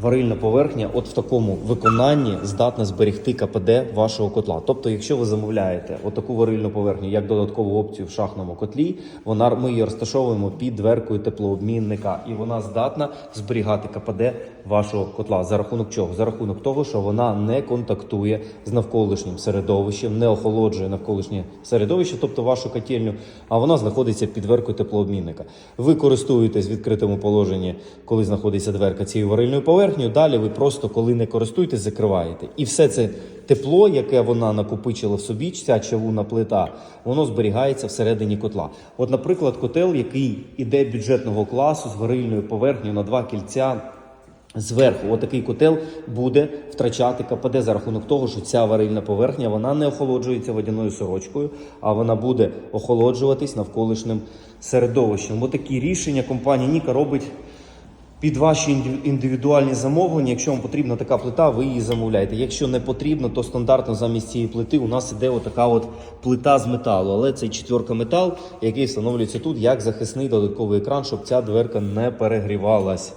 варильна поверхня от в такому виконанні здатна зберегти КПД вашого котла. Тобто, якщо ви замовляєте отаку варильну поверхню як додаткову опцію в шахному котлі, вона ми її розташовуємо під дверкою теплообмінника, і вона здатна зберігати КПД вашого котла. За рахунок чого? За рахунок того, що вона не контактує з навколишнім середовищем, не охолоджує навколишнє середовище, тобто вашу котельню, а вона знаходиться під дверкою теплообмінника. Ви користуєтесь в відкритому положенні, коли знаходиться дверка цією варильною поверхнею. Далі ви просто, коли не користуєтесь, закриваєте. І все це тепло, яке вона накопичила в собі, ця чавунна плита, воно зберігається всередині котла. От, наприклад, котел, який іде бюджетного класу з варильною поверхнею на два кільця. Зверху, отакий котел буде втрачати КПД за рахунок того, що ця варильна поверхня вона не охолоджується водяною сорочкою, а вона буде охолоджуватись навколишнім середовищем. Отакі рішення компанія Ніка робить під ваші інди- індивідуальні замовлення. Якщо вам потрібна така плита, ви її замовляєте. Якщо не потрібно, то стандартно замість цієї плити у нас іде отака от плита з металу. Але це четверка метал, який встановлюється тут як захисний додатковий екран, щоб ця дверка не перегрівалась.